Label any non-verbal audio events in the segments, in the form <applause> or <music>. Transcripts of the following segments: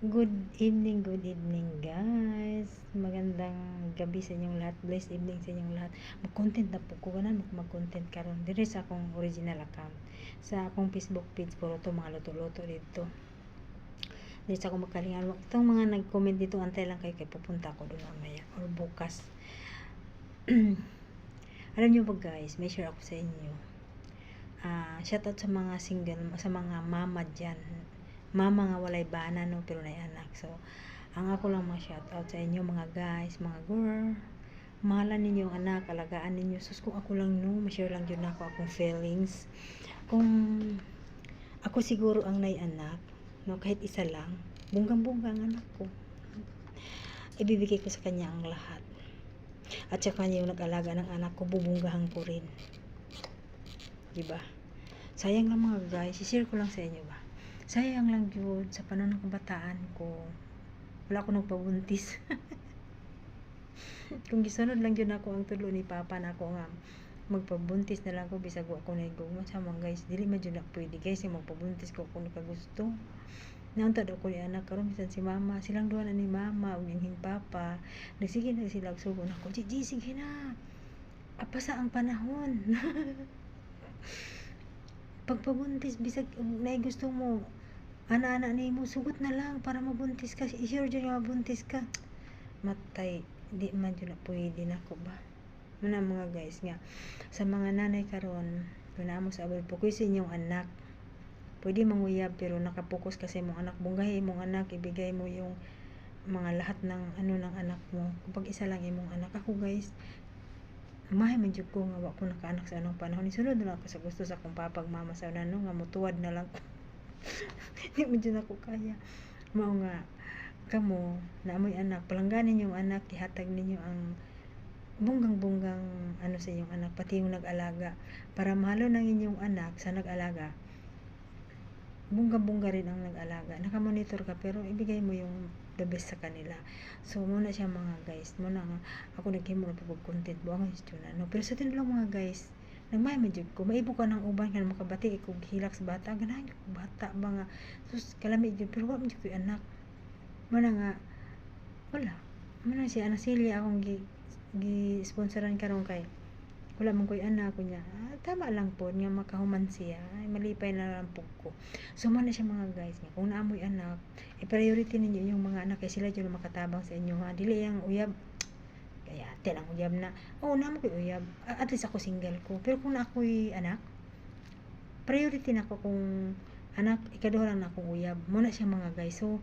Good evening, good evening guys. Magandang gabi sa inyong lahat. Blessed evening sa inyong lahat. Mag-content na po ko ganan mag-content karon dire sa akong original account. Sa akong Facebook page puro to mga luto-luto dito. Dire sa akong makalingan. Itong mga nag-comment dito antay lang kayo kay pupunta ko doon mamaya or bukas. <clears throat> Alam niyo ba guys, may share ako sa inyo. Ah, shout out sa mga single, sa mga mama diyan mama nga walay bana no pero nay anak. So ang ako lang mga shout out sa inyo mga guys mga girl. Mahalan ninyo ang anak alagaan ninyo. Sus kung ako lang no ma-share lang yun ako akong feelings. Kung ako siguro ang nay anak no kahit isa lang bunggang bunggang anak ko. Ibibigay ko sa kanya ang lahat. At saka yung nag-alaga ng anak ko bubunggahan ko rin. Di ba sayang lang mga guys i-share ko lang sa inyo ba sayang lang yun sa panahon ng kabataan ko wala ko nagpabuntis. <laughs> Kung gisunod lang yun ako ang tulo ni papa na ako nga magpabuntis na lang ko bisag wa ko naigugma sa mga guys dili man jud na pwede guys yung magpabuntis ko kung nakagusto. Nauntad ako ni anak karon bisan si mama silang duha na ni mama ug ning papa. Nagsige na sila sugon ako Gigi sige na apasa ang panahon. <laughs> Pagpabuntis bisag na gusto mo ana-ana ni mo sugot na lang para mabuntis ka. Sure dyan nga mabuntis ka. Matay. Di man dyan na pwede na ko ba? Muna mga guys nga. Sa mga nanay karon kung mo sa abal pukoy sa inyong anak. Pwede manguyab pero nakapokus kasi mong anak. Bunggahi mong anak ibigay mo yung mga lahat ng ano ng anak mo. Kapag isa lang imong anak. Ako guys mahay man jud ko nga wa nakaanak sa anong panahon. Ni sunod na lang ako sa gusto sa akong papag mama sa nano nga mutuwad na lang ko <laughs> hindi mo dyan ako kaya. Mao nga kamo na amoy anak palangganin yung anak ihatag ninyo ang bunggang-bunggang ano sa inyong anak pati yung nag-alaga. Para mahalo ng inyong anak sa nag-alaga bungga-bungga rin ang nag-alaga. Nakamonitor ka pero ibigay mo yung the best sa kanila. So muna siya mga guys. Muna nga ako naghimo na pag content buang na no? Pero sa tinulong mga guys nagmay medyo ko maibo ka ng uban kan makabati ko hilak sa bata. Ganahan ko bata ba nga? Sus kalami jud pero wa medyo ko anak. Mana nga wala. Mana si anak sili akong gi gi sponsoran karon kay wala man ko'y anak ko niya ah, tama lang po nga makahuman siya. Ay malipay na lang po ko. So man na siya mga guys nga kung naamoy anak i-priority ninyo yung mga anak kay sila dyan makatabang sa inyo ha? Dili ang uyab kaya atin ang uyab na oo oh, namo ko'y uyab at least ako single ko. Pero kung na ako'y anak priority na ako kung anak ikaduha lang na akong uyab. Muna siya mga guys. So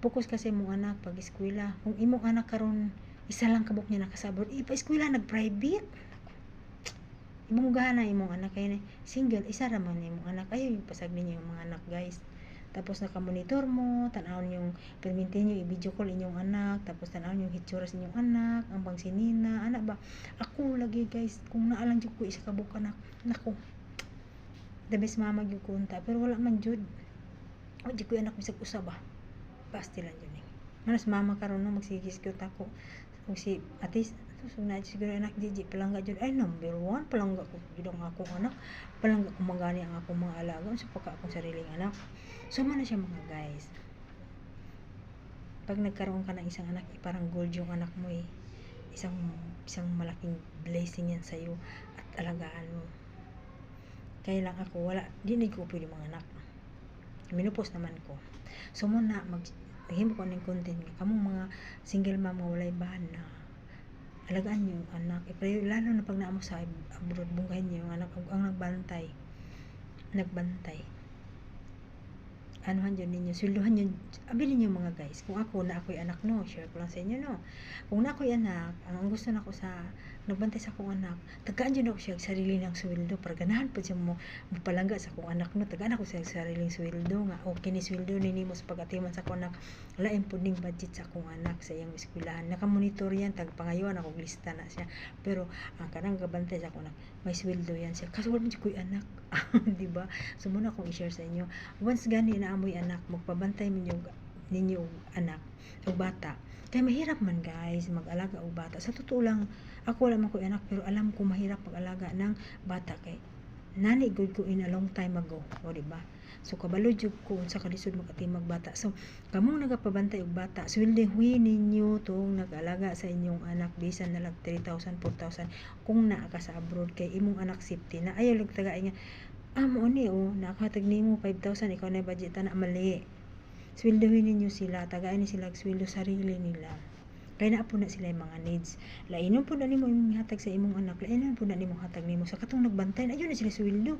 focus kasi mong anak pag eskwela. Kung imong anak karon isa lang kabuk niya nakasabot. Ipa eskwela nag private imong gana imong anak. Kay single isa ra man imong anak. Ayo yung pasag ninyo yung mga anak guys tapos nakamonitor mo tanawon yung permintin nyo i-video call inyong anak tapos tanawon yung hitsura sa inyong anak ang pangsinina anak ba? Ako lagi guys kung naalang jud ko isa ka buka anak nako the best mama gyud ko pero wala man jud. O di ko anak bisag usa ba? Basti lang yun eh manas mama karon no magsigis ko. Tako kung si atis So, na siguro anak Gigi, palangga dyan. Ay, number one, palangga ko dyan ang akong anak. Palangga ko magani ang akong mga alaga. Sa pagka akong sariling anak. So, man siya mga guys. Pag nagkaroon ka ng isang anak, eh, parang gold yung anak mo eh. Isang, isang malaking blessing yan sa'yo at alagaan mo. Kaya lang ako, wala, di na ko pwede mga anak. Minupos naman ko. So, muna, mag, ko ng content. Kamong mga single mom nga walay bahan na alagaan niyo yung anak. E, pero lalo na pag naamo sa abroad, bungkahin niyo yung anak. Ang nagbantay. Nagbantay. Anuhan yun ninyo. Sulduhan yun. Abilin niyo mga guys. Kung ako na ako'y anak no, share ko lang sa inyo no. Kung na ako'y anak, ang gusto na ako sa nagbantay sa akong anak, tagaan dyan ako siya sarili ng sweldo para ganahan pa siya mo mapalangga sa akong anak no, tagaan ako siya sariling sweldo nga, okay ni sweldo ni nimo sa pagatiman sa akong anak, lain po ning budget sa akong anak sa iyang eskwelahan, nakamonitor yan, tag pangayuan ako lista na siya, pero ang kanang gabantay sa akong anak, may sweldo yan siya, kasi wala man ko'y anak, <laughs> di ba? So muna akong i-share sa inyo, once gani na amoy anak, magpabantay ninyo ninyo anak o bata, kaya mahirap man guys mag-alaga o bata. Sa totoo lang, ako wala man ko anak pero alam ko mahirap mag-alaga ng bata kay nani good ko in a long time ago. O di ba? So kabalo jud ko unsa ka lisod makatimag bata. So kamong nagapabantay og bata, sweldohi ninyo tong nag-alaga sa inyong anak bisan na lang 3,000, 4,000 kung naa ka sa abroad kay imong anak safety na ayaw lang tagay nga ah mo ni oh nakahatag nimo 5,000 ikaw na budget na mali. Sweldohin ninyo sila, tagay ni sila sweldo sarili nila. Kaya na po na sila yung mga needs. Lainon po na nimo imong hatag sa imong anak. Lainon po na nimo hatag nimo sa katong nagbantay. Ayun na sila sweldo.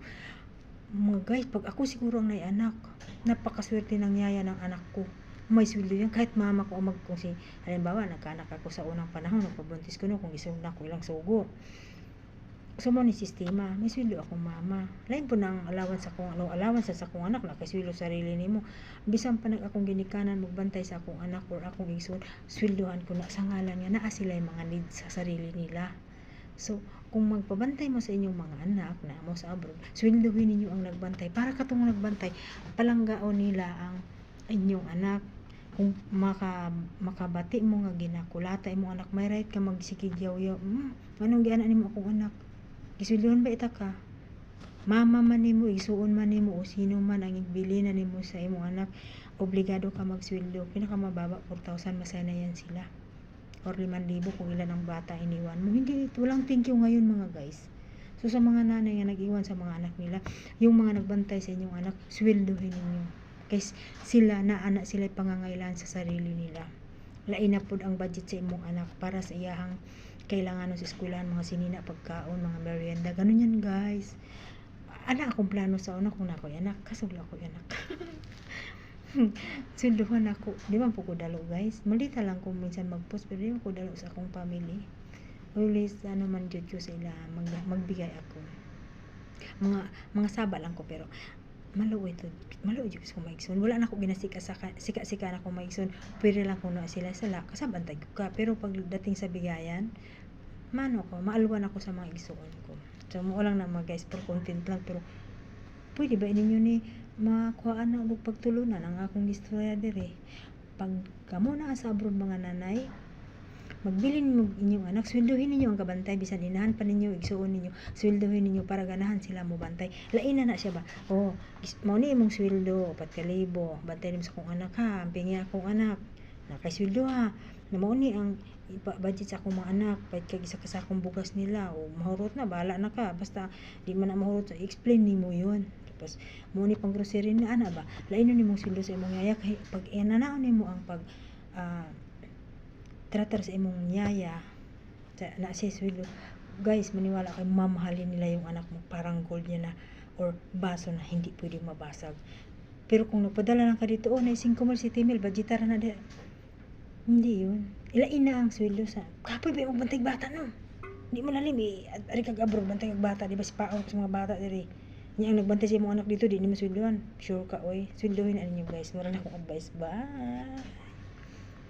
Mga guys, pag ako siguro ang nay anak, napakaswerte ng yaya ng anak ko. May sweldo yan. Kahit mama ko ang mag, kung si, halimbawa, nagkaanak ako sa unang panahon, nagpabuntis ko no, kung isunod ko ilang sugo. So mo ni sistema, may sweldo akong mama. Lain po nang allowance sa akong ano, allowance sa akong anak na kasweldo sarili nimo. Bisan pa nag akong ginikanan magbantay sa akong anak or akong igsoon, sweldohan ko na sa ngalan nga naa sila mga needs sa sarili nila. So, kung magpabantay mo sa inyong mga anak na mo sa abroad, sweldohin ninyo ang nagbantay. Para katong nagbantay, palanggaon nila ang inyong anak. Kung maka, makabati mo nga ginakulata imong anak, may right ka magsikigyaw-yaw. Hmm, anong giana nimo akong anak? Gisweldohan ba ita ka? Mama man nimo, isuon man nimo o sino man ang igbili na nimo sa imong anak, obligado ka magsweldo. Pinakamababa 4,000 masaya na yan sila. Or 5,000 kung ilan ang bata iniwan mo. Hindi, walang thank you ngayon mga guys. So sa mga nanay nga nag-iwan sa mga anak nila, yung mga nagbantay sa inyong anak, sweldohin ninyo. Guys, sila na anak sila pangangailangan sa sarili nila. Lain na pod ang budget sa imong anak para sa iyahang kailangan sa eskwelahan, mga sinina, pagkaon, mga merienda. Ganun yan guys. Ana akong plano sa una kung na ako'y anak. Kasugla ako'y anak. <laughs> Sunduhan ako. Di man po ko guys. Malita lang kung minsan mag-post pero di man ko dalo sa akong family. Always ano man jud ko sa ila mag, magbigay ako. Mga mga saba lang ko pero maluoy to maluoy jud ko maigsoon wala na ako ginasika sa sika sika na ko maigsoon pwede lang kung na sila sila kasabantay ko ka pero pagdating sa bigayan mano ko maalwan ako sa mga igsoon ko so mo lang na mga guys for content lang pero pwede ba ninyo ni makuha na og pagtulunan ang akong istorya dire pag kamo na sa abroad mga nanay magbilin mo inyong anak, sweldohin ninyo ang kabantay, bisan inahan pa ninyo, igsuon ninyo, sweldohin ninyo para ganahan sila mo bantay. Lain na na siya ba? Oh, mao ni imong sweldo, pat kalibo, bantay nimo sa akong anak ha, ampingi akong anak. Nakay sweldo ha. Na mao ni ang budget sa akong mga anak, pait kag isa ka sa akong bugas nila, o mahurot na, bahala na ka. Basta di man na mahurot, explain nimo yun. Tapos, mo ni pang grocery na ana ba? Lain ni mong sweldo sa imong yaya, kay pag inanaon nimo ang pag uh, tratar sa imong yaya sa na siya sweldo guys maniwala kay mamahalin nila yung anak mo parang gold niya na or baso na hindi pwedeng mabasag pero kung nagpadala lang ka dito oh na 5 mil si Timil budgetar na di hindi yun. Ilain na ang sweldo sa kapoy ba yung bantay bata no? Hindi mo lalim eh. Ari kag abroad bantay bata di ba? Si paon sa mga bata diri niya ang nagbantay sa imong anak dito di ni mo sweldohan. Sure ka oy. Sweldohin na ninyo guys? Mura na akong advice. Bye